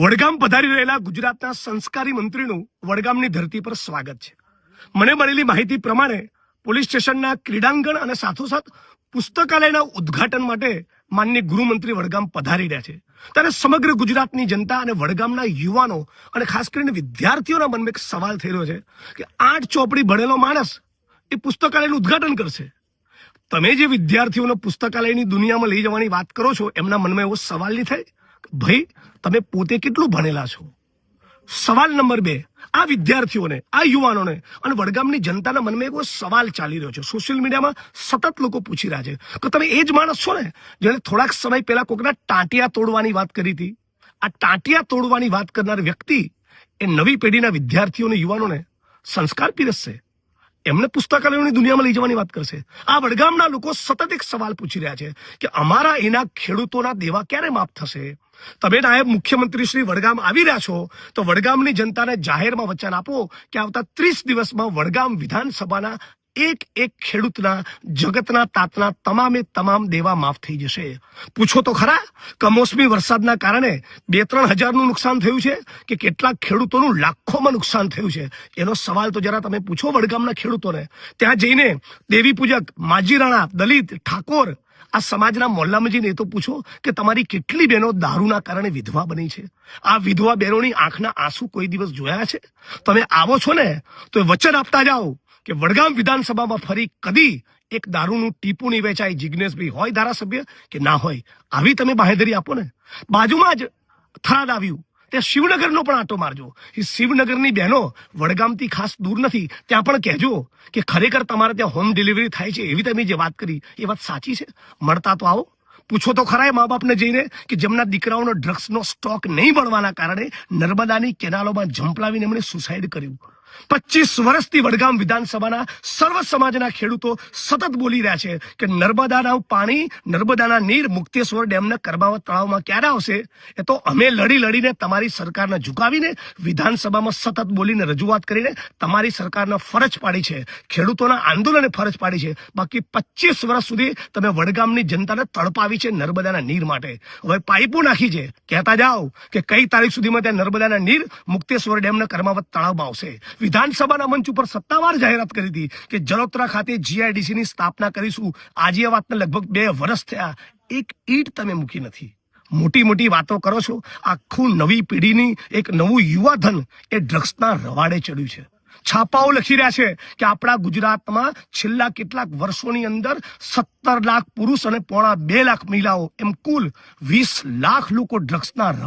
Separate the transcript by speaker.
Speaker 1: વડગામ પધારી રહેલા ગુજરાતના સંસ્કારી મંત્રીનું વડગામની ધરતી પર સ્વાગત છે. મને મળેલી માહિતી પ્રમાણે પોલીસ સ્ટેશનના ક્રીડાંગણ અને સાથોસાથ પુસ્તકાલયના ઉદ્ઘાટન માટે માનનીય ગૃહમંત્રી વડગામ પધારી રહ્યા છે. ત્યારે સમગ્ર ગુજરાતની જનતા અને વડગામના યુવાનો અને ખાસ કરીને વિદ્યાર્થીઓના મનમાં એક સવાલ થઈ રહ્યો છે કે આઠ ચોપડી ભણેલો માણસ એ પુસ્તકાલયનું ઉદ્ઘાટન કરશે? તમે જે વિદ્યાર્થીઓને પુસ્તકાલયની દુનિયામાં લઈ જવાની વાત કરો છો, એમના મનમાં એવો સવાલ નહીં થાય? ભાઈ, તમે પોતે કેટલું ભણેલા છો? સવાલ નંબર બે, આ વિદ્યાર્થીઓને, આ યુવાનોને અને વડગામની જનતાના મનમાં એવો સવાલ ચાલી રહ્યો છે. સોશિયલ મીડિયામાં સતત લોકો પૂછી રહ્યા છે. કે તમે એ જ માણસ છો ને, જેણે થોડાક સમય પહેલા કોકના ટાંટિયા તોડવાની વાત કરી હતી? આ ટાંટિયા તોડવાની વાત કરનાર વ્યક્તિ એ નવી પેઢીના વિદ્યાર્થીઓને યુવાનોને સંસ્કાર પીરસશે? એમને પુસ્તકાલયોની દુનિયામાં લઈ જવાની વાત કરશે. આ વડગામના લોકો સતત એક સવાલ પૂછી રહ્યા છે કે અમારા એના ખેડૂતોના દેવા ક્યારે માફ થશે? તમે નાયબ મુખ્યમંત્રી શ્રી વડગામ આવી રહ્યા છો, તો વડગામની જનતાને જાહેરમાં વચન આપો કે આવતા ત્રીસ દિવસમાં વડગામ વિધાનસભાના એક એક ખેડૂતના, જગતના, તાતના તમામે તમામ દેવા માફ થઈ જશે. પૂછો તો ખરા, કમોસમી વરસાદના કારણે બે ત્રણ હજારનું નુકસાન થયું છે કે કેટલાક ખેડૂતોનું લાખોમાં નુકસાન થયું છે? એનો સવાલ તો જરા તમે પૂછો વડગામના ખેડૂતોને. ત્યાં જઈને દેવી પૂજક માજી રાણા, દલિત, ઠાકોર આ સમાજના મોહલ્લામાં તો પૂછો કે તમારી કેટલી બહેનો દારૂના કારણે વિધવા બની છે? આ વિધવા બહેનોની આંખના આંસુ કોઈ દિવસ જોયા છે? તમે આવો છો ને, તો વચન આપતા જાઓ કે વડગામ વિધાનસભામાં ફરી કદી એક દારૂનું ટીપું નહીં વેચાય જિજ્ઞેશભાઈ હોય ધારાસભ્ય કે ના હોય? આવી તમે બાહેધરી આપો ને. બાજુમાં જ થરાદ આવ્યું. ત્યાં શિવનગરનો પણ આંટો મારજો. એ શિવનગરની બહેનો વડગામથી ખાસ દૂર નથી. ત્યાં પણ કહેજો કે ખરેખર તમારે ત્યાં હોમ ડિલિવરી થાય છે એવી તમે જે વાત કરી, એ વાત સાચી છે? મળતા તો આવો. પૂછો તો ખરા મા બાપને જઈને કે જેમના દીકરાઓનો ડ્રગ્સનો સ્ટોક નહીં મળવાના કારણે નર્મદાની કેનાલોમાં ઝંપલાવીને એમણે સુસાઇડ કર્યું. પચીસ વર્ષથી વડગામ વિધાનસભાના સર્વ સમાજના ખેડૂતો સતત બોલી રહ્યા છે કે નર્મદાના પાણી, નર્મદાના નીર મુક્તેશ્વર ડેમના કરમાવત તળાવમાં ક્યારે આવશે? એ તો અમે લડી લડીને તમારી સરકારને ઝુકાવીને વિધાનસભામાં સતત બોલીને રજૂઆત કરીને તમારી સરકારને ફરજ પાડી છે. ખેડૂતોના આંદોલને ફરજ પાડી છે. બાકી પચીસ વર્ષ સુધી તમે વડગામની જનતાને તડપાવી છે નર્મદાના નીર માટે. હવે પાઇપો નાખી છે. કહેતા જાઓ કે કઈ તારીખ સુધીમાં ત્યાં નર્મદાના નીર મુક્તેશ્વર ડેમના કરમાવત તળાવમાં આવશે. વિધાનસભાના મંચ ઉપર સત્તાવાર જાહેરાત કરી હતી કે જલોત્રા ખાતે જીઆઈડીસી ની સ્થાપના કરીશું. આજે આ વાતને લગભગ બે વર્ષ થયા. એક ઈંટ તમે મૂકી નથી. મોટી મોટી વાતો કરો છો. આખું નવી પેઢીની એક નવું યુવાધન એ ડ્રગ્સના રવાડે ચડ્યું છે. છાપાઓ લખી રહ્યા છે કે આપણા ગુજરાતમાં છેલ્લા કેટલાક વર્ષોની અંદર સત્તર લાખ પુરુષ અને પોણા બે લાખ મહિલાઓ, એમ કુલ વીસ લાખ લોકો ડ્રગ્સના રવા